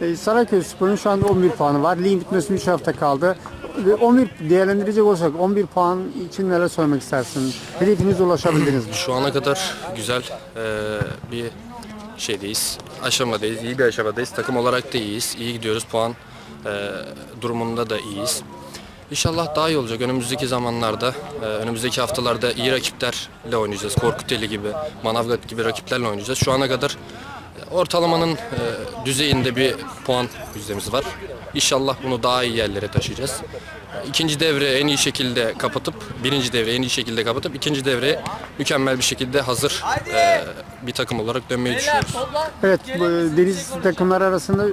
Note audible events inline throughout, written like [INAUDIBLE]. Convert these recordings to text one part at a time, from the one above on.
E, Saraköy Spor'un şu anda 11 puanı var. Ligin bitmesine 3 hafta kaldı. Ve 11 değerlendirecek olsak 11 puan için neler söylemek istersin? Hedefinize ulaşabildiniz mi? [CLEARS THROAT] Şu ana kadar güzel eee, bir şeydeyiz. Aşamadayız, iyi bir aşamadayız. Takım olarak da iyiyiz. İyi gidiyoruz. Puan eee, durumunda da iyiyiz. İnşallah daha iyi olacak. Önümüzdeki zamanlarda, eee, önümüzdeki haftalarda iyi rakiplerle oynayacağız. Korkuteli gibi, Manavgat gibi rakiplerle oynayacağız. Şu ana kadar e, ortalamanın eee, düzeyinde bir puan yüzdemiz var. İnşallah bunu daha iyi yerlere taşıyacağız. İkinci devre en iyi şekilde kapatıp, birinci devre en iyi şekilde kapatıp, ikinci devreye mükemmel bir şekilde hazır eee, bir takım olarak dönmeyi düşünüyoruz. Evet, bu deniz takımlar arasında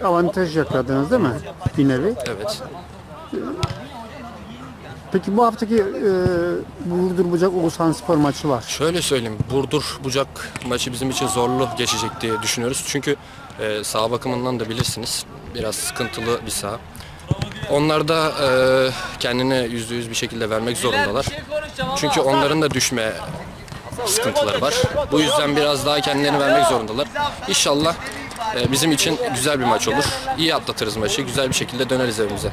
e, avantaj yakaladınız değil mi? Bir nevi. Evet. Peki bu haftaki e, Burdur Bucak Oğuzhan Spor maçı var. Şöyle söyleyeyim, Burdur Bucak maçı bizim için zorlu geçecek diye düşünüyoruz. Çünkü e, saha bakımından da bilirsiniz, biraz sıkıntılı bir saha. Onlar da e, kendini yüzde yüz bir şekilde vermek zorundalar. Çünkü onların da düşme sıkıntıları var. Bu yüzden biraz daha kendilerini vermek zorundalar. İnşallah e, bizim için güzel bir maç olur. İyi atlatırız maçı, güzel bir şekilde döneriz evimize.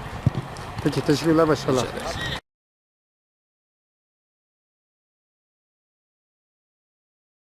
Peki teşekkürler başarılar.